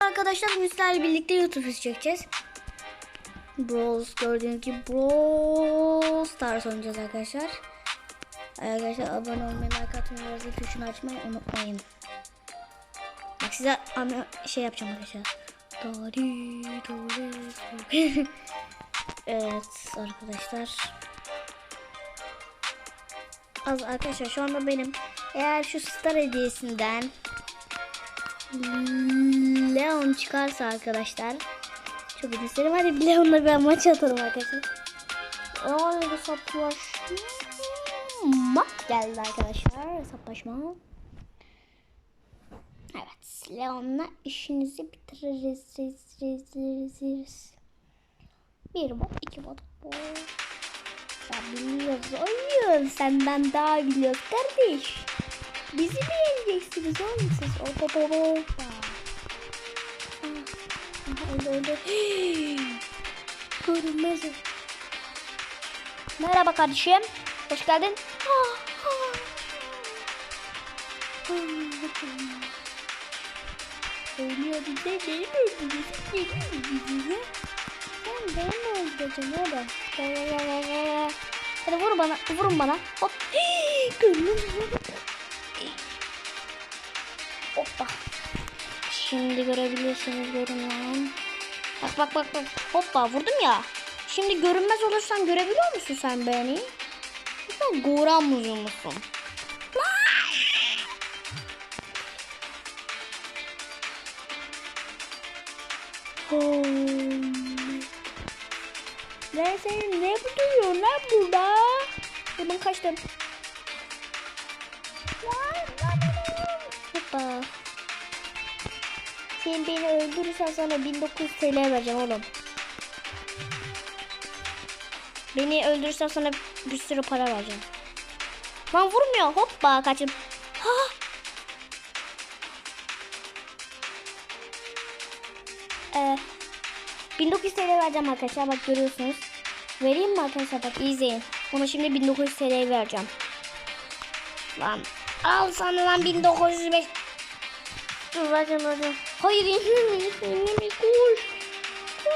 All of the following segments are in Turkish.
Arkadaşlar sizlerle birlikte YouTube çekeceğiz. Brawl gördüğünüz gibi Brawl Stars oynayacağız arkadaşlar. Arkadaşlar abone olmayı, like atmayı zil tuşunu açmayı unutmayın. Bak size ana şey yapacağım arkadaşlar. Dari, dari, dari. evet arkadaşlar. Az arkadaşlar şu anda benim eğer şu star hediyesinden Leon çıkarsa arkadaşlar çok isterim. Hadi Leon'la bir maç atalım arkadaşlar. Aa hesaplaşma geldi arkadaşlar. Hesaplaşma. Evet. Leon'la işinizi bitiririz. Riz, riz. Bir bot, iki bot. bot. Ya biliyoruz. Hayır, senden daha biliyoruz kardeş. Bizi mi yeneceksiniz oğlum siz? Hoppa hoppa. Aha, öldü öldü. Görünmez. Merhaba kardeşim. Hoş geldin. Ah, ah. Ölüyor bize değil mi? Bizi geliyor bize. Ben ben mi öldüreceğim oğlum? Hadi vur bana, vurun bana. Hop. Gönlüm Hoppa. Şimdi görebilirsiniz görün lan. Bak bak bak bak. Hoppa vurdum ya. Şimdi görünmez olursan görebiliyor musun sen beni? Sen Goran muzu musun? Ben seni ne duruyor lan burada? Ben kaçtım. Sen beni öldürürsen sana 1900 TL vereceğim oğlum. Beni öldürürsen sana bir sürü para vereceğim. Lan vurmuyor. Hoppa kaçın. Ha. Ee, 1900 TL vereceğim arkadaşlar bak görüyorsunuz. Vereyim mi arkadaşlar bak izleyin. Ona şimdi 1900 TL vereceğim. Lan al sana lan 1905. Dur vereceğim vereceğim. Hayır yenilmeyiz koş. Koş.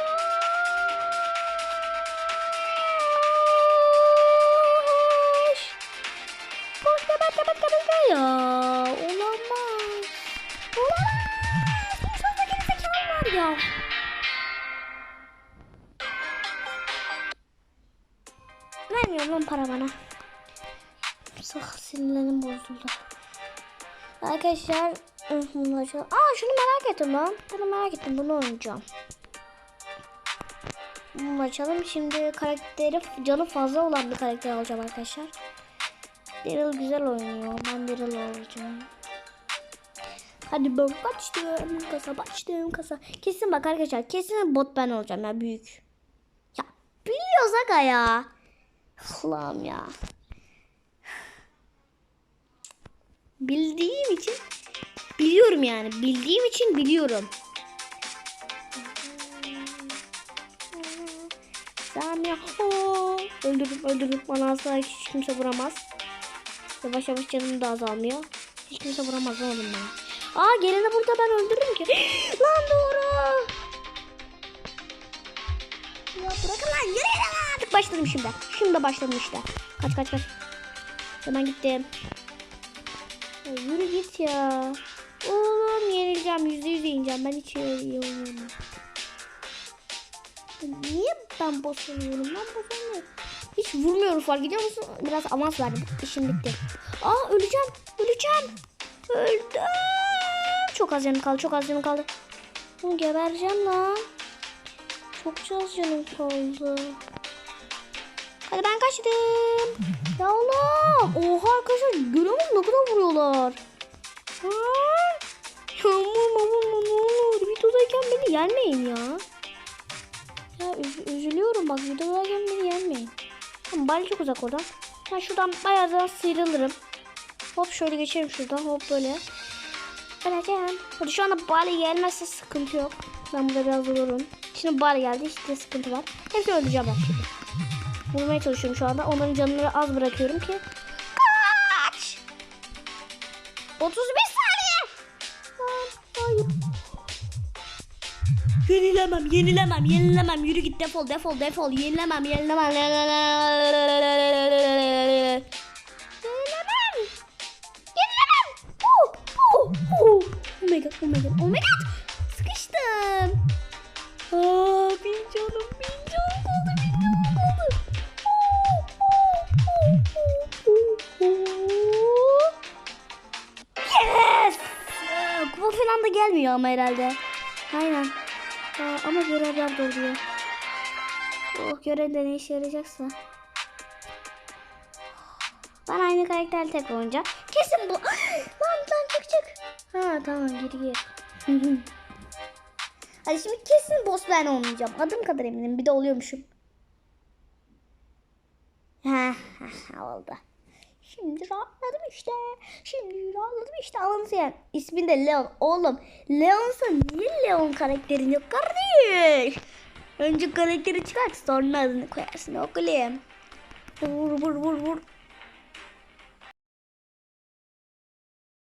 Koş kapat kapat kapat ya. Olamaz. Olamaz. İnsanlar geri zekalılar ya. Vermiyorum lan para bana. Sık sinirlerim bozuldu. Arkadaşlar. Aa şunu merak ettim lan. Bunu merak ettim. Bunu oynayacağım. Bunu açalım. Şimdi karakteri canı fazla olan bir karakter alacağım arkadaşlar. Daryl güzel oynuyor. Ben Daryl olacağım. Hadi ben kaçtım kasa kaçtım kasa. Kesin bak arkadaşlar kesin bot ben olacağım ya büyük. Ya biliyoruz aga ya. Allah'ım ya. Bildiğim için biliyorum yani. Bildiğim için biliyorum. Samya. Oo, öldürürüm öldürürüm. Bana asla hiç kimse vuramaz. Yavaş yavaş canım da azalmıyor. Hiç kimse vuramaz oğlum bana. Aa geleni burada ben öldürürüm ki. Lan doğru. Ya bırakın lan lan. Artık başladım şimdi. Şimdi başladım işte. Kaç kaç kaç. Hemen gittim. Ya yürü git ya. Oğlum yenileceğim. Yüzde yüz yeneceğim. Ben hiç iyi. Niye ben boss? Ben boss. Hiç vurmuyorum fark ediyor musun? Biraz avans verdim. İşim bitti. Aa öleceğim. Öleceğim. Öldüm. Çok az canım kaldı. Çok az canım kaldı. Bunu gebereceğim lan. Çok az canım kaldı. Hadi ben kaçtım. Ya Allah. Oha arkadaşlar görüyor musun ne kadar vuruyorlar. Yenmeyin ya. Ya üz- üzülüyorum bak videodayken beni yenmeyin. Tamam bari çok uzak oradan. Ben şuradan bayağı da sıyrılırım. Hop şöyle geçelim şuradan hop böyle. Öleceğim. Hadi şu anda bari gelmezse sıkıntı yok. Ben burada biraz dururum. Şimdi bari geldi işte sıkıntı var. Hepsi öleceğim bak şimdi. Vurmaya çalışıyorum şu anda. Onların canını az bırakıyorum ki. Kaç! 31 Yenilemem, yenilemem, yenilemem. Yürü git defol, defol, defol. Yenilemem, yenilemem. Yenilemem. Yenilemem. Oh, oh, oh. Oh my god, oh my god, oh my god. Sıkıştım. Aa, bin canım, bin canım kaldı, bin canım kaldı. Yes! Aa, Kupa falan da gelmiyor ama herhalde. Aynen. Aa, ama görevler de oluyor. Oh görev de ne işe yarayacaksa. Ben aynı karakterle tek oynayacağım. Kesin bu. lan lan çık çık. Ha tamam geri gir. Hadi şimdi kesin boss ben olmayacağım. Adım kadar eminim. Bir de oluyormuşum. Ha, oldu. Şimdi rahatladım işte. Şimdi rahatladım işte. Anladın yani. İsmin de Leon. Oğlum Leon'sa niye Leon karakterin yok kardeş? Önce karakteri çıkart sonra adını koyarsın oğlum. Vur vur vur vur.